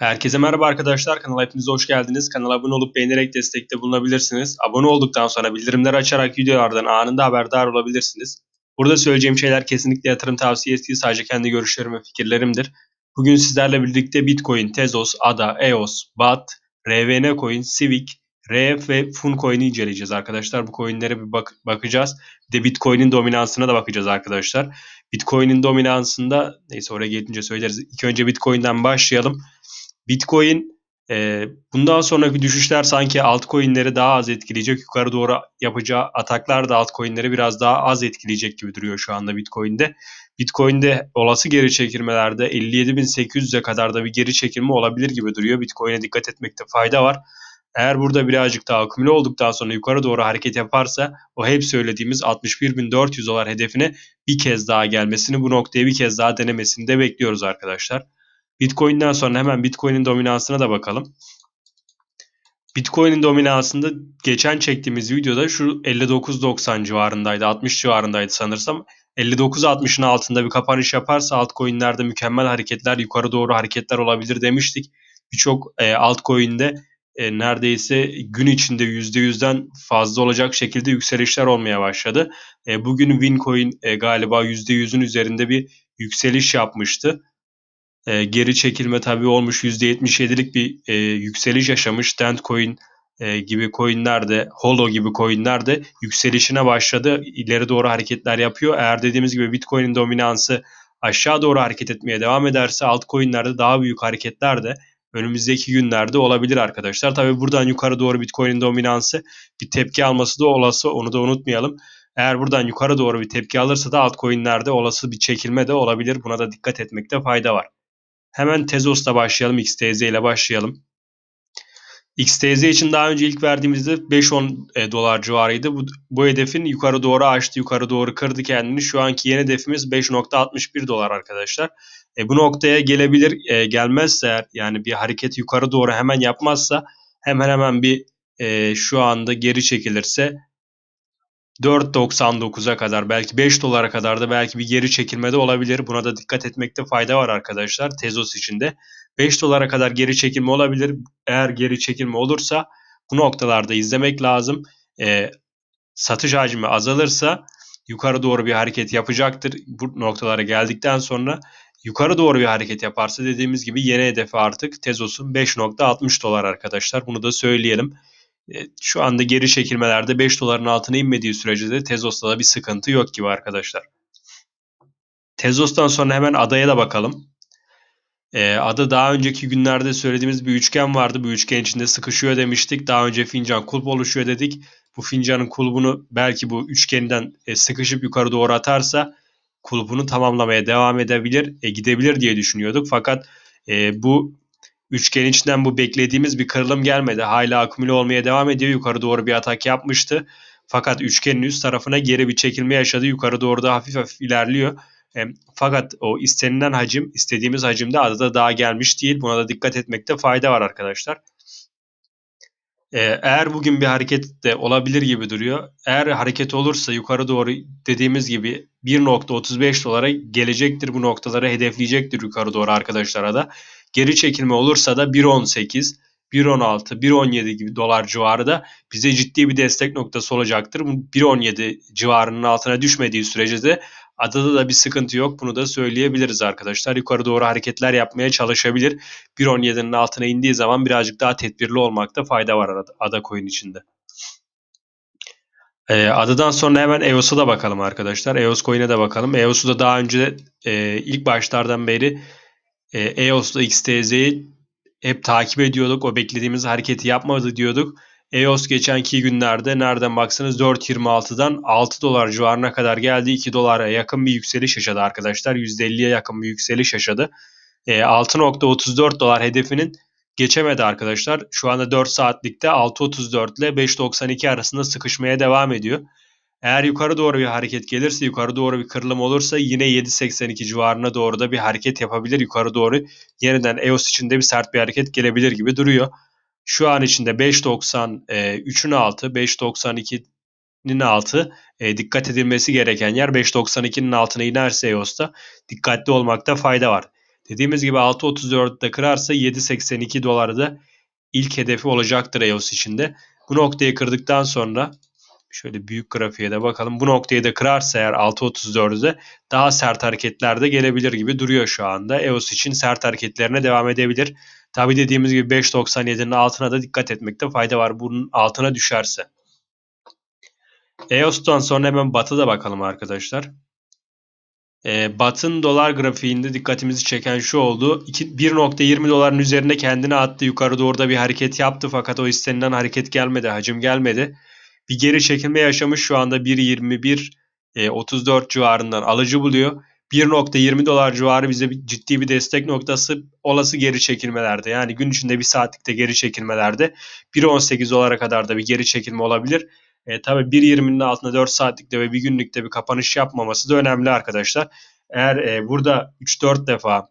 Herkese merhaba arkadaşlar. Kanala hepiniz hoş geldiniz. Kanala abone olup beğenerek destekte bulunabilirsiniz. Abone olduktan sonra bildirimleri açarak videolardan anında haberdar olabilirsiniz. Burada söyleyeceğim şeyler kesinlikle yatırım tavsiyesi değil. Sadece kendi görüşlerim ve fikirlerimdir. Bugün sizlerle birlikte Bitcoin, Tezos, ADA, EOS, BAT, RVN Coin, Civic, RF ve Fun Coin'i inceleyeceğiz arkadaşlar. Bu coinlere bir bak bakacağız. Bir de Bitcoin'in dominansına da bakacağız arkadaşlar. Bitcoin'in dominansında neyse oraya gelince söyleriz. İlk önce Bitcoin'den başlayalım. Bitcoin e, bundan sonraki düşüşler sanki altcoin'leri daha az etkileyecek. Yukarı doğru yapacağı ataklar da altcoin'leri biraz daha az etkileyecek gibi duruyor şu anda Bitcoin'de. Bitcoin'de olası geri çekilmelerde 57.800'e kadar da bir geri çekilme olabilir gibi duruyor. Bitcoin'e dikkat etmekte fayda var. Eğer burada birazcık daha akümüle olduktan sonra yukarı doğru hareket yaparsa o hep söylediğimiz 61.400 dolar hedefine bir kez daha gelmesini bu noktaya bir kez daha denemesini de bekliyoruz arkadaşlar. Bitcoin'den sonra hemen Bitcoin'in dominansına da bakalım. Bitcoin'in dominansında geçen çektiğimiz videoda şu 59.90 civarındaydı, 60 civarındaydı sanırsam. 59.60'ın altında bir kapanış yaparsa altcoin'lerde mükemmel hareketler, yukarı doğru hareketler olabilir demiştik. Birçok e, altcoin'de e, neredeyse gün içinde %100'den fazla olacak şekilde yükselişler olmaya başladı. E, bugün Wincoin e, galiba %100'ün üzerinde bir yükseliş yapmıştı e, geri çekilme tabii olmuş %77'lik bir e, yükseliş yaşamış. Dentcoin e, gibi coinler de, Holo gibi coinler de yükselişine başladı. İleri doğru hareketler yapıyor. Eğer dediğimiz gibi Bitcoin'in dominansı aşağı doğru hareket etmeye devam ederse altcoin'lerde daha büyük hareketler de önümüzdeki günlerde olabilir arkadaşlar. Tabii buradan yukarı doğru Bitcoin'in dominansı bir tepki alması da olası. Onu da unutmayalım. Eğer buradan yukarı doğru bir tepki alırsa da altcoin'lerde olası bir çekilme de olabilir. Buna da dikkat etmekte fayda var. Hemen Tezos'la başlayalım. XTZ ile başlayalım. XTZ için daha önce ilk verdiğimizde 5-10 e, dolar civarıydı. Bu, bu hedefin yukarı doğru açtı, yukarı doğru kırdı kendini. Şu anki yeni hedefimiz 5.61 dolar arkadaşlar. E, bu noktaya gelebilir, e, gelmezse eğer yani bir hareket yukarı doğru hemen yapmazsa hemen hemen bir e, şu anda geri çekilirse 4.99'a kadar belki 5 dolara kadar da belki bir geri çekilme de olabilir. Buna da dikkat etmekte fayda var arkadaşlar Tezos içinde. 5 dolara kadar geri çekilme olabilir. Eğer geri çekilme olursa bu noktalarda izlemek lazım. E, satış hacmi azalırsa yukarı doğru bir hareket yapacaktır. Bu noktalara geldikten sonra yukarı doğru bir hareket yaparsa dediğimiz gibi yeni hedefi artık Tezos'un 5.60 dolar arkadaşlar. Bunu da söyleyelim. E, şu anda geri çekilmelerde 5 doların altına inmediği sürece de Tezos'ta da bir sıkıntı yok gibi arkadaşlar. Tezos'tan sonra hemen adaya da bakalım. Ee, ada daha önceki günlerde söylediğimiz bir üçgen vardı. Bu üçgen içinde sıkışıyor demiştik. Daha önce fincan kulp oluşuyor dedik. Bu fincanın kulbunu belki bu üçgenden e, sıkışıp yukarı doğru atarsa kulbunu tamamlamaya devam edebilir, e, gidebilir diye düşünüyorduk. Fakat e, bu Üçgen içinden bu beklediğimiz bir kırılım gelmedi. Hala akümüle olmaya devam ediyor. Yukarı doğru bir atak yapmıştı. Fakat üçgenin üst tarafına geri bir çekilme yaşadı. Yukarı doğru da hafif hafif ilerliyor. Fakat o istenilen hacim, istediğimiz hacimde adada daha gelmiş değil. Buna da dikkat etmekte fayda var arkadaşlar. E, eğer bugün bir hareket de olabilir gibi duruyor. Eğer hareket olursa yukarı doğru dediğimiz gibi 1.35 dolara gelecektir. Bu noktaları hedefleyecektir yukarı doğru arkadaşlara da. Geri çekilme olursa da 1.18, 1.16, 1.17 gibi dolar civarı da bize ciddi bir destek noktası olacaktır. 1.17 civarının altına düşmediği sürece de adada da bir sıkıntı yok. Bunu da söyleyebiliriz arkadaşlar. Yukarı doğru hareketler yapmaya çalışabilir. 1.17'nin altına indiği zaman birazcık daha tedbirli olmakta fayda var ada coin içinde. E, adadan sonra hemen EOS'a da bakalım arkadaşlar. EOS coin'e de bakalım. EOS'u da daha önce e, ilk başlardan beri e, EOS'la XTZ'yi hep takip ediyorduk. O beklediğimiz hareketi yapmadı diyorduk. EOS geçenki günlerde nereden baksanız 4.26'dan 6 dolar civarına kadar geldi. 2 dolara yakın bir yükseliş yaşadı arkadaşlar. %50'ye yakın bir yükseliş yaşadı. E, 6.34 dolar hedefinin geçemedi arkadaşlar. Şu anda 4 saatlikte 6.34 ile 5.92 arasında sıkışmaya devam ediyor. Eğer yukarı doğru bir hareket gelirse, yukarı doğru bir kırılım olursa yine 7.82 civarına doğru da bir hareket yapabilir. Yukarı doğru yeniden EOS içinde bir sert bir hareket gelebilir gibi duruyor. Şu an içinde 5.93'ün altı, 5.92'nin altı e, dikkat edilmesi gereken yer 5.92'nin altına inerse EOS'ta dikkatli olmakta fayda var. Dediğimiz gibi 6.34'te kırarsa 7.82 dolarda ilk hedefi olacaktır EOS içinde. Bu noktayı kırdıktan sonra şöyle büyük grafiğe de bakalım. Bu noktayı da kırarsa eğer 6.34'de daha sert hareketler de gelebilir gibi duruyor şu anda. EOS için sert hareketlerine devam edebilir. Tabi dediğimiz gibi 5.97'nin altına da dikkat etmekte fayda var. Bunun altına düşerse. EOS'tan sonra hemen Bat'a da bakalım arkadaşlar. E, Bat'ın dolar grafiğinde dikkatimizi çeken şu oldu. 1.20 doların üzerinde kendini attı. Yukarı doğru da bir hareket yaptı fakat o istenilen hareket gelmedi. Hacim gelmedi. Bir geri çekilme yaşamış şu anda 1.21 e, 34 civarından alıcı buluyor. 1.20 dolar civarı bize bir, ciddi bir destek noktası olası geri çekilmelerde. Yani gün içinde bir saatlikte geri çekilmelerde 1.18 dolara kadar da bir geri çekilme olabilir. E, tabii 1.20'nin altında 4 saatlikte ve bir günlükte bir kapanış yapmaması da önemli arkadaşlar. Eğer e, burada 3-4 defa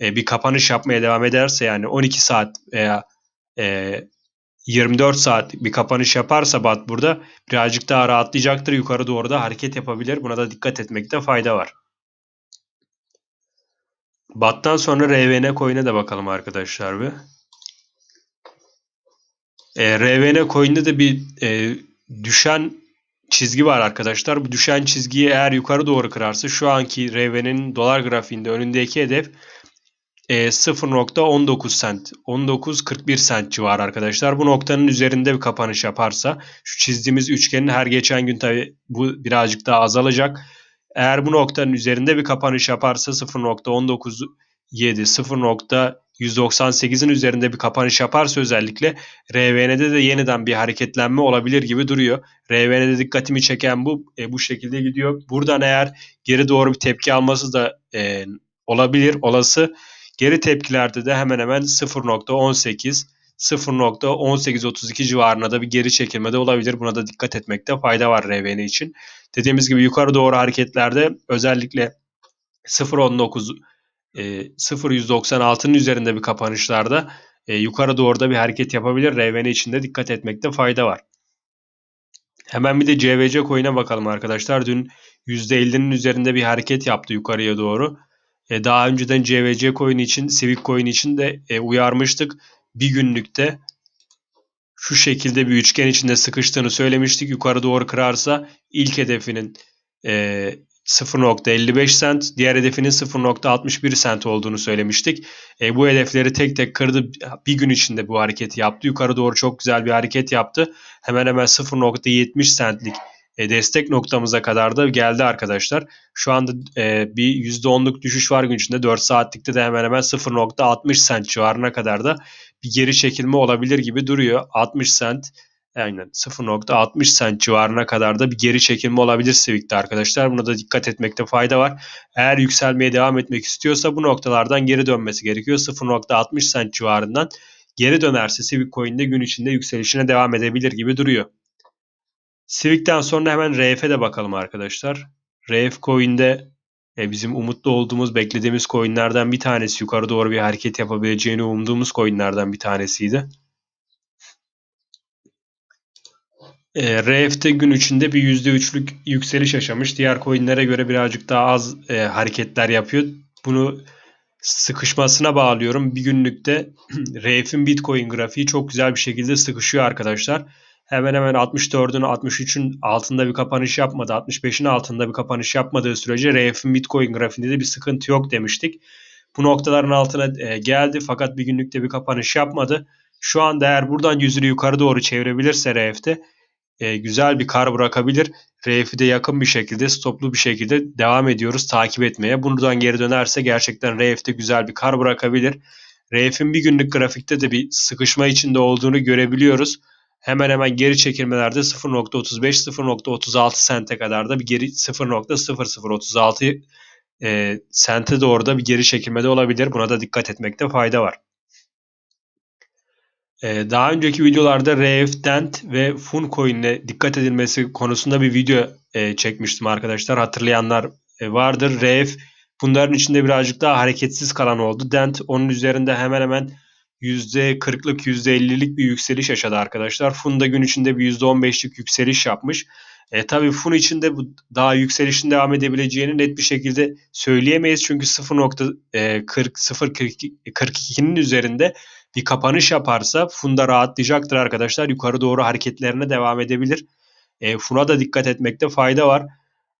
e, bir kapanış yapmaya devam ederse yani 12 saat veya e, 24 saat bir kapanış yaparsa BAT burada birazcık daha rahatlayacaktır. Yukarı doğru da hareket yapabilir. Buna da dikkat etmekte fayda var. BAT'tan sonra RVN coin'e de bakalım arkadaşlar bir. E, RVN coin'de de bir e, düşen çizgi var arkadaşlar. Bu düşen çizgiyi eğer yukarı doğru kırarsa şu anki RVN'in dolar grafiğinde önündeki hedef e, 0.19 sent 19.41 sent civarı arkadaşlar. Bu noktanın üzerinde bir kapanış yaparsa şu çizdiğimiz üçgenin her geçen gün tabi bu birazcık daha azalacak. Eğer bu noktanın üzerinde bir kapanış yaparsa 0.19 7, 0.198'in üzerinde bir kapanış yaparsa özellikle RVN'de de yeniden bir hareketlenme olabilir gibi duruyor. RVN'de dikkatimi çeken bu e, bu şekilde gidiyor. Buradan eğer geri doğru bir tepki alması da e, olabilir, olası. Geri tepkilerde de hemen hemen 0.18 0.1832 civarına da bir geri çekilme de olabilir. Buna da dikkat etmekte fayda var RVN için. Dediğimiz gibi yukarı doğru hareketlerde özellikle 0.19 e, 0.196'nın üzerinde bir kapanışlarda e, yukarı doğru da bir hareket yapabilir. RVN içinde dikkat etmekte fayda var. Hemen bir de CVC coin'e bakalım arkadaşlar. Dün %50'nin üzerinde bir hareket yaptı yukarıya doğru. E, daha önceden CVC coin için, Civic coin için de e, uyarmıştık. Bir günlükte şu şekilde bir üçgen içinde sıkıştığını söylemiştik. Yukarı doğru kırarsa ilk hedefinin e, 0.55 sent, diğer hedefinin 0.61 sent olduğunu söylemiştik. E, bu hedefleri tek tek kırdı. Bir gün içinde bu hareketi yaptı. Yukarı doğru çok güzel bir hareket yaptı. Hemen hemen 0.70 sentlik e, destek noktamıza kadar da geldi arkadaşlar. Şu anda e, bir %10'luk düşüş var gün içinde. 4 saatlikte de hemen hemen 0.60 sent civarına kadar da bir geri çekilme olabilir gibi duruyor. 60 sent Aynen 0.60 sent civarına kadar da bir geri çekilme olabilir Civic'te arkadaşlar. Buna da dikkat etmekte fayda var. Eğer yükselmeye devam etmek istiyorsa bu noktalardan geri dönmesi gerekiyor. 0.60 sent civarından geri dönerse Civic Coin'de gün içinde yükselişine devam edebilir gibi duruyor. Civic'ten sonra hemen RF'e de bakalım arkadaşlar. RF Coin'de e, bizim umutlu olduğumuz, beklediğimiz coinlerden bir tanesi. Yukarı doğru bir hareket yapabileceğini umduğumuz coinlerden bir tanesiydi. E, RF'de gün içinde bir %3'lük yükseliş yaşamış. Diğer coinlere göre birazcık daha az e, hareketler yapıyor. Bunu sıkışmasına bağlıyorum. Bir günlükte RF'in Bitcoin grafiği çok güzel bir şekilde sıkışıyor arkadaşlar. Hemen hemen 64'ün 63'ün altında bir kapanış yapmadı. 65'in altında bir kapanış yapmadığı sürece RF'in Bitcoin grafiğinde de bir sıkıntı yok demiştik. Bu noktaların altına e, geldi fakat bir günlükte bir kapanış yapmadı. Şu anda eğer buradan yüzünü yukarı doğru çevirebilirse RF'de e, güzel bir kar bırakabilir. RF'i yakın bir şekilde stoplu bir şekilde devam ediyoruz takip etmeye. Buradan geri dönerse gerçekten RF'de güzel bir kar bırakabilir. RF'in bir günlük grafikte de bir sıkışma içinde olduğunu görebiliyoruz. Hemen hemen geri çekilmelerde 0.35-0.36 sente kadar da bir geri 0.0036 e, sente doğru da bir geri çekilmede olabilir. Buna da dikkat etmekte fayda var. Ee, daha önceki videolarda RF, Dent ve Funcoin ile dikkat edilmesi konusunda bir video e, çekmiştim arkadaşlar. Hatırlayanlar e, vardır. RF bunların içinde birazcık daha hareketsiz kalan oldu. Dent onun üzerinde hemen hemen %40'lık %50'lik bir yükseliş yaşadı arkadaşlar. Funda gün içinde bir %15'lik yükseliş yapmış. E, tabii FUN için de bu daha yükselişin devam edebileceğini net bir şekilde söyleyemeyiz. Çünkü 0.40-0.42'nin üzerinde bir kapanış yaparsa Funda rahatlayacaktır arkadaşlar. Yukarı doğru hareketlerine devam edebilir. E, FUN'a da dikkat etmekte fayda var.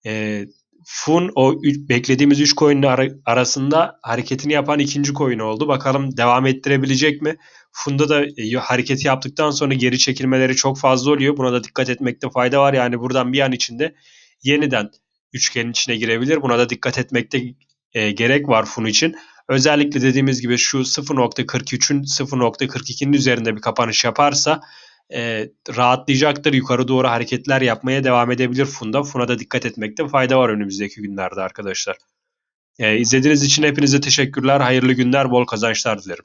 E, FUN o beklediğimiz 3 coin'in ara, arasında hareketini yapan ikinci coin oldu. Bakalım devam ettirebilecek mi? FUN'da da e, hareketi yaptıktan sonra geri çekilmeleri çok fazla oluyor. Buna da dikkat etmekte fayda var. Yani buradan bir an içinde yeniden üçgenin içine girebilir. Buna da dikkat etmekte e, gerek var FUN için. Özellikle dediğimiz gibi şu 0.43'ün 0.42'nin üzerinde bir kapanış yaparsa e, rahatlayacaktır. Yukarı doğru hareketler yapmaya devam edebilir Funda. Funa da dikkat etmekte fayda var önümüzdeki günlerde arkadaşlar. E, izlediğiniz için hepinize teşekkürler. Hayırlı günler, bol kazançlar dilerim.